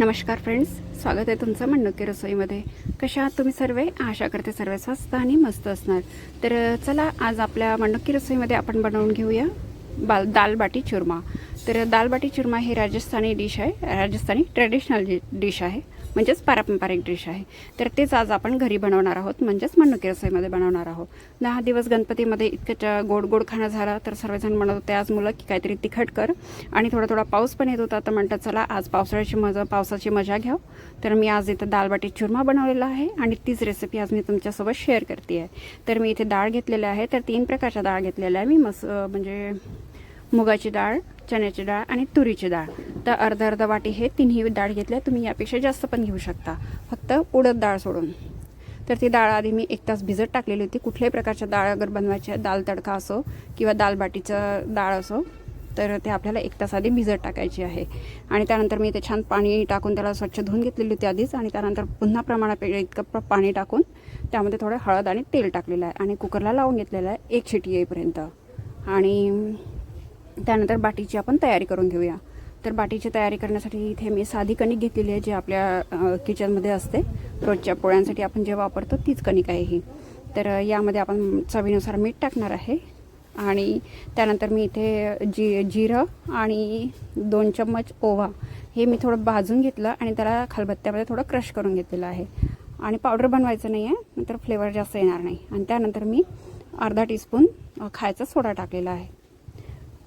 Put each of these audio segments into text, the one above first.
नमस्कार फ्रेंड्स स्वागत आहे तुमचं मंडुकी रसोईमध्ये. कशा आहात तुम्ही सर्व? आशा करते सर्व स्वस्त आणि मस्त असणार. तर चला आज आपल्या मंडुकी रसोईमध्ये आपण बनवून घेऊया बाल दाल बाटी चुरमा. तर दाल बाटी चुरमा ही राजस्थानी डिश आहे राजस्थानी ट्रेडिशनल डिश आहे. म्हणजेच पारंपरिक डिश आहे. तर तेच आज आपण घरी बनवणार आहोत म्हणजेच मंडुकी रसोईमध्ये बनवणार आहोत. दहा दिवस गणपतीमध्ये इतकं गोड गोड खाणं झालं तर सर्वजण म्हणत होते आज मुलं की काहीतरी तिखट कर. आणि थोडा थोडा पाऊस पण येत होता तर म्हणतात चला आज पावसाळ्याची मजा पावसाची मजा घ्याव. तर मी आज इथं दाल बाटी चुरमा बनवलेला आहे आणि तीच रेसिपी आज मी तुमच्यासोबत शेअर करते आहे तर मी इथे डाळ घेतलेली आहे तर तीन प्रकारच्या डाळ घेतलेल्या आहे. मी मस म्हणजे मुगाची डाळ चण्याची डाळ आणि तुरीची डाळ. तर अर्धा अर्धा वाटी हे तिन्ही डाळ घेतल्या. तुम्ही यापेक्षा जास्त पण घेऊ शकता. फक्त उडद डाळ सोडून. तर ती डाळ आधी मी एक तास भिजत टाकलेली होती. कुठल्याही प्रकारच्या डाळ अगर बनवायची आहे, दाल तडका असो किंवा दाल बाटीचं डाळ असो तर ते आपल्याला एक तास आधी भिजत टाकायची आहे. आणि त्यानंतर मी ते छान पाणी टाकून त्याला स्वच्छ धुवून घेतलेली होती आधीच. आणि त्यानंतर पुन्हा प्रमाणापेक्षा इतकं पाणी टाकून त्यामध्ये थोडं हळद आणि तेल टाकलेलं आहे. आणि कुकरला लावून घेतलेलं आहे एक शिटी येईपर्यंत. आणि त्यानंतर बाटीची आपण तयारी करून घेऊया. तर बाटीची तयारी करण्यासाठी इथे मी साधी कणिक घेतलेली आहे जी आपल्या किचनमध्ये असते. रोजच्या पोळ्यांसाठी आपण जे वापरतो तीच कणिक आहे ही. तर यामध्ये आपण चवीनुसार मीठ टाकणार आहे. आणि त्यानंतर मी इथे जी जिरं आणि दोन चम्मच ओवा हे मी थोडं भाजून घेतलं आणि त्याला खलबत्त्यामध्ये थोडं क्रश करून घेतलेलं आहे. आणि पावडर बनवायचं नाही आहे नंतर फ्लेवर जास्त येणार नाही. आणि त्यानंतर मी अर्धा टीस्पून खायचा सोडा टाकलेला आहे.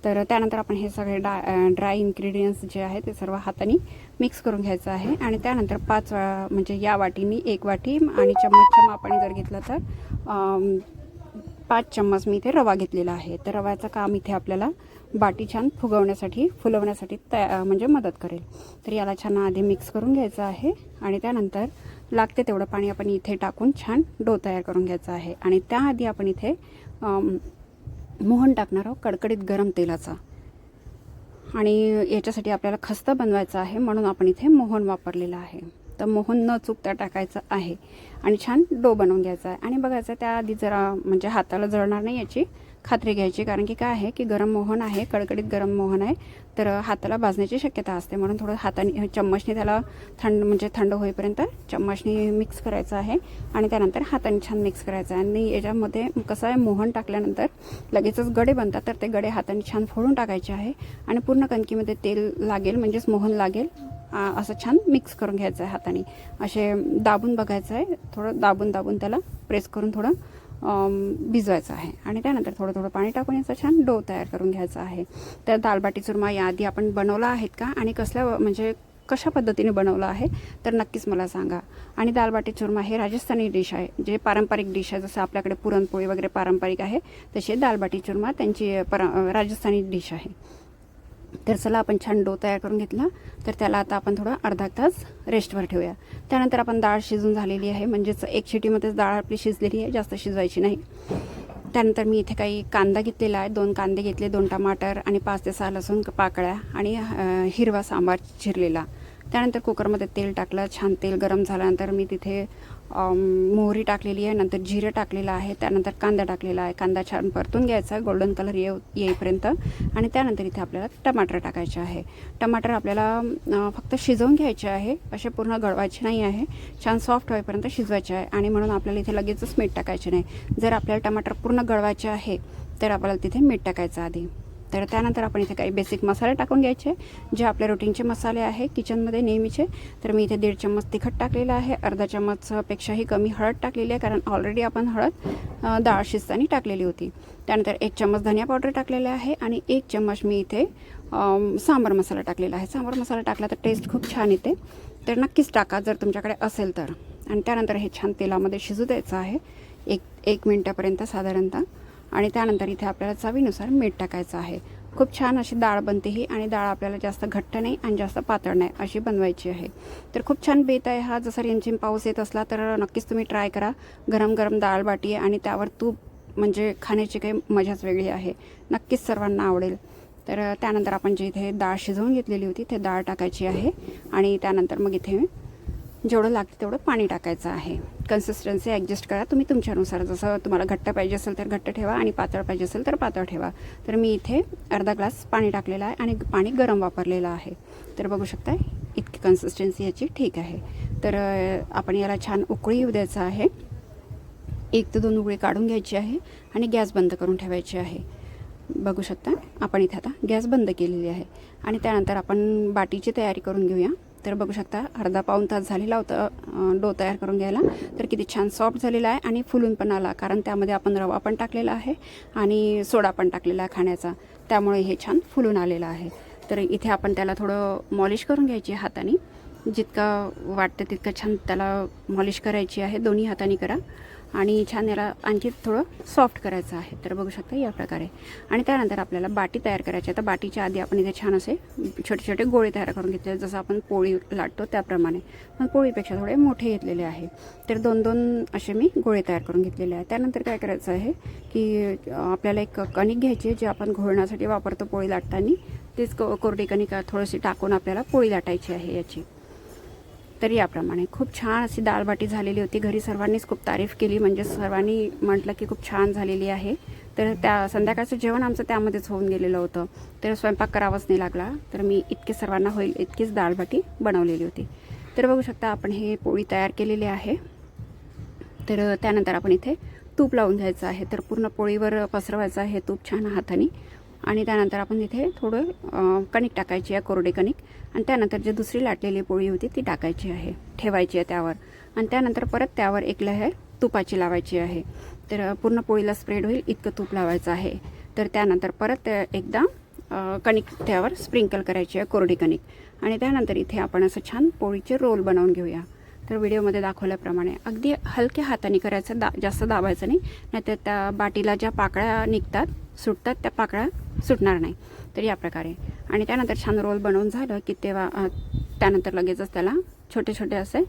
तर त्यानंतर आपण हे सगळे डा ड्राय इन्ग्रेडियंट्स जे आहे ते सर्व हाताने मिक्स करून घ्यायचं आहे. आणि त्यानंतर पाच म्हणजे या वाटीनी एक वाटी आणि चम्मचच्या मापाने जर घेतलं तर पाच चम्मच मी इथे रवा घेतलेला आहे. तर रव्याचं काम इथे आपल्याला बाटी छान फुगवण्यासाठी फुलवण्यासाठी तया म्हणजे मदत करेल. तर याला छान आधी मिक्स करून घ्यायचं आहे आणि त्यानंतर लागते तेवढं पाणी आपण इथे टाकून छान डो तयार करून घ्यायचा आहे. आणि त्याआधी आपण इथे मोहन टाकणार आहोत कडकडीत गरम तेलाचा. आणि याच्यासाठी आपल्याला खस्ता बनवायचा आहे म्हणून आपण इथे मोहन वापरलेला आहे. तर मोहन न चुकता टाकायचं आहे. आणि छान डो बनवून घ्यायचा आहे. आणि बघायचं त्याआधी जरा म्हणजे हाताला जळणार नाही याची. खात्री घ्यायची. कारण की काय आहे की गरम मोहन आहे कडकडीत गरम मोहन आहे तर हाताला भाजण्याची शक्यता असते. म्हणून थोडं हाताने चम्मचने त्याला थंड म्हणजे थंड होईपर्यंत चम्मचने मिक्स करायचं आहे आणि त्यानंतर हाताने छान मिक्स करायचं आहे. आणि याच्यामध्ये कसं आहे मोहन टाकल्यानंतर लगेचच गडे बनतात तर ते गडे हाताने छान फोडून टाकायचे आहे आणि पूर्ण कणकीमध्ये तेल लागेल म्हणजेच मोहन लागेल असं छान मिक्स करून घ्यायचं आहे हाताने. असे दाबून बघायचं आहे. थोडं दाबून दाबून त्याला प्रेस करून थोडं भिजवायचं आहे. आणि त्यानंतर थोडं थोडं पाणी टाकून याचा छान डो तयार करून घ्यायचा आहे. तर दालबाटी चुरमा याआधी आपण बनवला आहेत का? आणि कसल्या म्हणजे कशा पद्धतीने बनवलं आहे? तर नक्कीच मला सांगा. आणि दालबाटी चुरमा हे राजस्थानी डिश आहे. जे पारंपरिक डिश आहे जसं आपल्याकडे पुरणपोळी वगैरे पारंपरिक आहे तसे दालबाटी चुरमा त्यांची पर राजस्थानी डिश आहे. तर चला आपण छान डो तयार करून घेतला. तर त्याला आता आपण थोडा अर्धा तास रेस्टवर ठेवूया. त्यानंतर आपण डाळ शिजून झालेली आहे. म्हणजेच एक शिटीमध्येच डाळ आपली शिजलेली आहे. जास्त शिजवायची नाही. त्यानंतर मी इथे काही कांदा घेतलेला आहे. दोन कांदे घेतले दोन टमाटर आणि पाच ते सहा लसूण पाकळ्या आणि हिरवा सांबार चिरलेला. त्यानंतर कुकरमध्ये तेल टाकलं. छान तेल गरम झाल्यानंतर मी तिथे मोहरी टाकलेली आहे नंतर जिरं टाकलेलं आहे त्यानंतर कांदा टाकलेला आहे. कांदा छान परतून घ्यायचा गोल्डन कलर येऊ येईपर्यंत. आणि त्यानंतर इथे आपल्याला टमाटर टाकायचे आहे. टमाटर आपल्याला फक्त शिजवून घ्यायचे आहे. असे पूर्ण गळवायचे नाही आहे. छान सॉफ्ट होईपर्यंत शिजवायचे आहे. आणि म्हणून आपल्याला इथे लगेचच मीठ टाकायचे नाही. जर आपल्याला टमाटर पूर्ण गळवायचे आहे तर आपल्याला तिथे मीठ टाकायचं आधी. तर त्यानंतर आपण इथे काही बेसिक मसाले टाकून घ्यायचे जे आपल्या रुटीनचे मसाले आहे किचनमध्ये नेहमीचे. तर मी इथे दीड चम्मच तिखट टाकलेलं आहे अर्धा चम्मचपेक्षाही कमी हळद टाकलेली आहे कारण ऑलरेडी आपण हळद डाळ शिजताना टाकलेली होती. त्यानंतर एक चम्मच धनिया पावडर टाकलेले आहे आणि एक चम्मच मी इथे सांबार मसाला टाकलेला आहे. सांबार मसाला टाकला तर टेस्ट खूप छान येते. तर नक्कीच टाका जर तुमच्याकडे असेल तर. आणि त्यानंतर हे छान तेलामध्ये शिजू द्यायचं आहे. एक एक मिनटापर्यंत साधारणतः. आणि त्यानंतर इथे आपल्याला चवीनुसार मीठ टाकायचं आहे. खूप छान अशी डाळ बनते ही आणि डाळ आपल्याला जास्त घट्ट नाही आणि जास्त पातळ नाही अशी बनवायची आहे. तर खूप छान बेत आहे हा. जसा रिमझिम पाऊस येत असला तर नक्कीच तुम्ही ट्राय करा. गरम गरम डाळ बाटी आणि त्यावर तूप म्हणजे खाण्याची काही मजाच वेगळी आहे. नक्कीच सर्वांना आवडेल. तर त्यानंतर आपण जे इथे डाळ शिजवून घेतलेली होती ते डाळ टाकायची आहे आणि त्यानंतर मग इथे जेवढं लागतं तेवढं पाणी टाकायचं आहे. कन्सिस्टन्सी ॲडजस्ट करा. तुम्ही तुमच्यानुसार जसं तुम्हाला घट्ट पाहिजे असेल तर घट्ट ठेवा आणि पातळ पाहिजे असेल तर पातळ ठेवा. तर मी इथे अर्धा ग्लास पाणी टाकलेलं आहे आणि पाणी गरम वापरलेलं आहे. तर बघू शकता इतकी कन्सिस्टन्सी याची ठीक आहे. तर आपण याला छान उकळी येऊ द्यायचं आहे. एक ते दोन उकळी काढून घ्यायची आहे आणि गॅस बंद करून ठेवायची आहे. बघू शकता आपण इथे आता गॅस बंद केलेली आहे. आणि त्यानंतर आपण बाटीची तयारी करून घेऊया. तर बघू शकता अर्धा पाऊण तास झालेला होता डो तयार करून घ्यायला. तर किती छान सॉफ्ट झालेला आहे आणि फुलून पण आला कारण त्यामध्ये आपण रवा पण टाकलेला आहे आणि सोडा पण टाकलेला आहे खाण्याचा. त्यामुळे हे छान फुलून आलेलं आहे. तर इथे आपण त्याला थोडं मॉलिश करून घ्यायची हाताने. जितका वाटतं तितकं छान त्याला मॉलिश करायची आहे. दोन्ही हाताने करा. आणि छान याला आणखी थोडं सॉफ्ट करायचं आहे. तर बघू शकता या प्रकारे. आणि त्यानंतर आपल्याला बाटी तयार करायची आहे. तर बाटीच्या आधी आपण इथे छान असे छोटे छोटे गोळे तयार करून घेतले. जसं आपण पोळी लाटतो त्याप्रमाणे. पण पोळीपेक्षा थोडे मोठे घेतलेले आहे. तर दोन दोन असे मी गोळे तयार करून घेतलेले आहे. त्यानंतर काय करायचं आहे की आपल्याला एक कणिक घ्यायची आहे जे आपण घोळण्यासाठी वापरतो पोळी लाटताना. तीच को कोरडी कणिक थोडीशी टाकून आपल्याला पोळी लाटायची आहे याची. तर याप्रमाणे. खूप छान अशी दाळबाटी झालेली होती. घरी सर्वांनीच खूप तारीफ केली. म्हणजे सर्वांनी म्हटलं की खूप छान झालेली आहे. तर त्या संध्याकाळचं जेवण आमचं त्यामध्येच होऊन गेलेलं होतं. तर स्वयंपाक करावाच नाही लागला. तर मी इतके सर्वांना होईल इतकीच दाळबाटी बनवलेली होती. तर बघू शकता आपण हे पोळी तयार केलेली आहे. तर त्यानंतर आपण इथे तूप लावून घ्यायचं आहे. तर पूर्ण पोळीवर पसरवायचं आहे तूप छान हाताने. आणि त्यानंतर आपण इथे थोडं कणिक टाकायची आहे कोरडे कणिक. आणि त्यानंतर जी दुसरी लाटलेली पोळी होती ती टाकायची आहे ठेवायची आहे त्यावर. आणि त्यानंतर परत त्यावर एक लहर तुपाची लावायची आहे. तर पूर्ण पोळीला स्प्रेड होईल इतकं तूप लावायचं आहे. तर त्यानंतर परत एकदा कणिक त्यावर स्प्रिंकल करायची आहे कोरडी कणिक. आणि त्यानंतर इथे आपण असं छान पोळीचे रोल बनवून घेऊया. तर व्हिडिओमध्ये दाखवल्याप्रमाणे अगदी हलक्या हाताने करायचं दा जास्त दाबायचं नाही. नाहीतर त्या बाटीला ज्या पाकळ्या निघतात सुटतात त्या पाकळ्या सुटणार नाही. तर या प्रकारे. आणि त्यानंतर छान रोल बनवून झालं की तेव्हा त्यानंतर लगेचच त्याला छोटे छोटे असे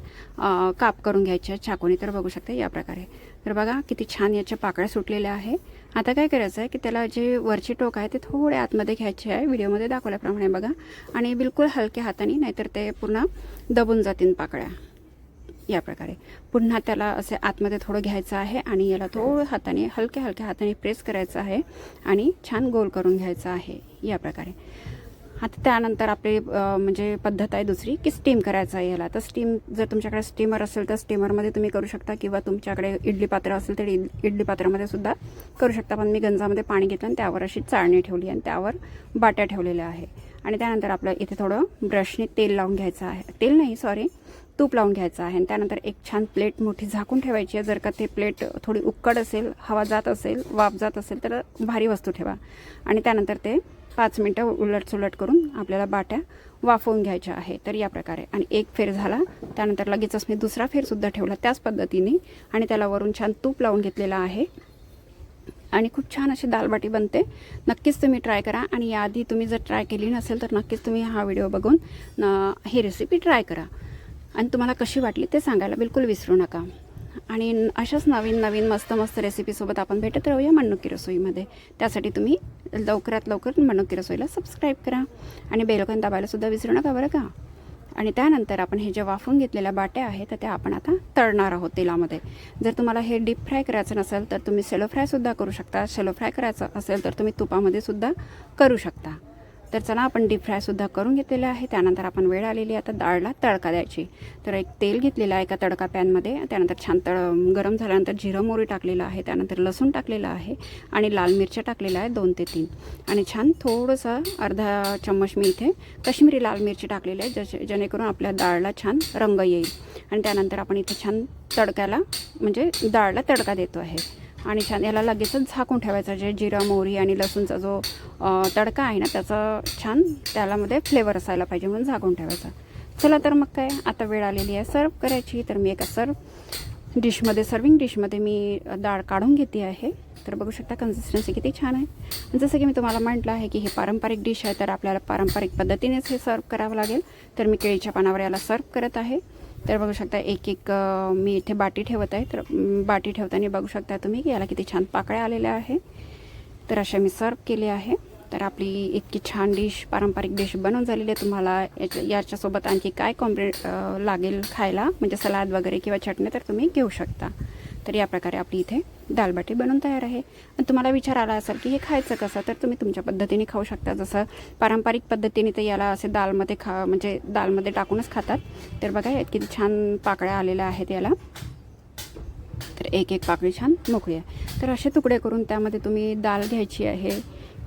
काप करून घ्यायचे. आहेत तर बघू शकता या प्रकारे. तर बघा किती छान याच्या पाकळ्या सुटलेल्या आहे. आता काय करायचं आहे की त्याला जे वरची टोक आहे ते थोडे आतमध्ये घ्यायचे आहे. व्हिडिओमध्ये दाखवल्याप्रमाणे बघा. आणि बिलकुल हलक्या हाताने नाहीतर ते पूर्ण दबून जातील पाकळ्या. या प्रकारे. पुन्हा त्याला असे आतमध्ये थोडं घ्यायचं आहे आणि याला थोडं हाताने हलक्या हलक्या हाताने प्रेस करायचं आहे आणि छान गोल करून घ्यायचं आहे या प्रकारे. आता त्यानंतर आपली म्हणजे पद्धत आहे दुसरी की स्टीम करायचं आहे याला. तर स्टीम जर तुमच्याकडे स्टीमर असेल तर स्टीमरमध्ये तुम्ही करू शकता किंवा तुमच्याकडे इडली पात्र असेल तर इडली पात्रामध्ये सुद्धा करू शकता. पण मी गंजामध्ये पाणी घेतलं आणि त्यावर अशी चाळणी ठेवली आणि त्यावर बाट्या ठेवलेल्या आहे. आणि त्यानंतर आपलं इथे थोडं ब्रशने तेल लावून घ्यायचं आहे. तेल नाही सॉरी तूप लावून घ्यायचं आहे. आणि त्यानंतर एक छान प्लेट मोठी झाकून ठेवायची आहे. जर का ते प्लेट थोडी उक्कड असेल हवा जात असेल वाफ जात असेल तर भारी वस्तू ठेवा. आणि त्यानंतर ते पाच मिनटं उलट सुलट करून आपल्याला बाट्या वाफवून घ्यायच्या आहे. तर या प्रकारे. आणि एक फेर झाला. त्यानंतर लगेचच मी दुसरा फेरसुद्धा ठेवला त्याच पद्धतीने. आणि त्याला वरून छान तूप लावून घेतलेला आहे. आणि खूप छान अशी दालबाटी बनते. नक्कीच तुम्ही ट्राय करा. आणि याआधी तुम्ही जर ट्राय केली नसेल तर नक्कीच तुम्ही हा व्हिडिओ बघून ही रेसिपी ट्राय करा. आणि तुम्हाला कशी वाटली ते सांगायला बिलकुल विसरू नका. आणि अशाच नवीन नवीन मस्त मस्त रेसिपीसोबत आपण भेटत राहूया मनुकी रसोईमध्ये. त्यासाठी तुम्ही लवकरात लवकर मनुकी रसोईला सबस्क्राईब करा. आणि बेलकन दाबायलासुद्धा विसरू नका बरं का. आणि त्यानंतर आपण हे जे वाफून घेतलेल्या बाट्या आहेत तर त्या आपण आता तळणार आहोत तेलामध्ये. जर तुम्हाला हे डीप फ्राय करायचं नसेल तर तुम्ही सेलो फ्रायसुद्धा करू शकता. सेलो फ्राय करायचं असेल तर तुम्ही तुपामध्ये सुद्धा करू शकता. तर चला आपण डीप फ्रायसुद्धा करून घेतलेलं आहे. त्यानंतर आपण वेळ आलेली आहे आता डाळला तडका द्यायची. तर एक तेल घेतलेलं आहे एका तडका पॅनमध्ये त्यानंतर छान तळ गरम झाल्यानंतर जिरं मोहरी टाकलेलं आहे. त्यानंतर लसूण टाकलेलं आहे आणि लाल मिरच्या टाकलेल्या आहे दोन ते तीन. आणि छान थोडंसं अर्धा चम्मच मी इथे कश्मीरी लाल मिरची टाकलेली आहे जसे जेणेकरून आपल्या डाळला छान रंग येईल. आणि त्यानंतर आपण इथे छान तडक्याला म्हणजे डाळला तडका देतो आहे. आणि छान याला लगेचच झाकून ठेवायचं. जे जिरं मोहरी आणि लसूणचा जो तडका आहे ना त्याचा छान त्यालामध्ये फ्लेवर असायला पाहिजे म्हणून झाकून ठेवायचा. चला तर मग काय आता वेळ आलेली आहे सर्व करायची. तर मी एका सर्व डिशमध्ये सर्विंग डिशमध्ये मी डाळ काढून घेते आहे. तर बघू शकता कन्सिस्टन्सी किती छान आहे. जसं की मी तुम्हाला म्हटलं आहे की हे पारंपरिक डिश आहे तर आपल्याला पारंपरिक पद्धतीनेच हे सर्व करावं लागेल. तर मी केळीच्या पानावर याला सर्व करत आहे. तर बघू शकता एक एक मी इथे बाटी ठेवत आहे. तर बाटी ठेवताना बघू शकता तुम्ही की याला किती छान पाकळ्या आलेल्या आहे. तर अशा मी सर्व केले आहे. तर आपली इतकी छान डिश पारंपरिक डिश बनवून झालेली आहे. तुम्हाला याच्या याच्यासोबत आणखी काय कॉम्प्लेट लागेल खायला? म्हणजे सलाद वगैरे किंवा चटणी तर तुम्ही घेऊ शकता. तर या प्रकारे आपली इथे दालबाटी बनून तयार आहे. आणि तुम्हाला विचार आला असेल की हे खायचं कसं तर तुम्ही तुमच्या पद्धतीने खाऊ शकता. जसं पारंपरिक पद्धतीने तर याला असे दालमध्ये खा म्हणजे दालमध्ये टाकूनच खातात. तर बघा यात किती छान पाकळ्या आलेल्या आहेत याला. तर एक एक पाकळी छान मोकळी आहे. तर असे तुकडे करून त्यामध्ये तुम्ही दाल घ्यायची आहे.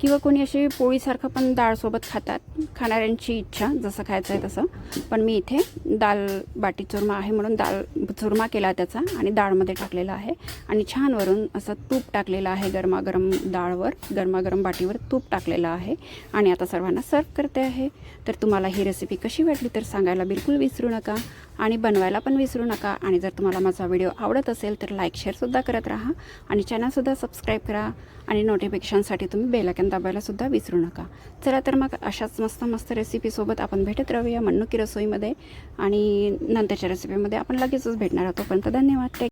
किंवा कोणी अशी पोळीसारखं पण डाळसोबत खातात. खाणाऱ्यांची इच्छा जसं खायचं आहे तसं. पण मी इथे दाल बाटी चुरमा आहे म्हणून दाल चुरमा केला त्याचा आणि डाळमध्ये टाकलेला आहे. आणि छान वरून असं तूप टाकलेलं आहे गरमागरम डाळवर गरमागरम बाटीवर तूप टाकलेलं आहे. आणि आता सर्वांना सर्व करते आहे. तर तुम्हाला ही रेसिपी कशी वाटली तर सांगायला बिलकुल विसरू नका. आणि बनवायला पण विसरू नका. आणि जर तुम्हाला माझा व्हिडिओ आवडत असेल तर लाईक शेअरसुद्धा करत राहा. आणि चॅनलसुद्धा सबस्क्राईब करा. आणि नोटिफिकेशनसाठी तुम्ही बेलायकन दाबायलासुद्धा विसरू नका. चला तर मग अशाच मस्त मस्त रेसिपीसोबत आपण भेटत राहूया मन्नुकी रसोईमध्ये आणि नंतरच्या रेसिपीमध्ये आपण लगेचच भेटणार आहोत. तोपर्यंत धन्यवाद. टेक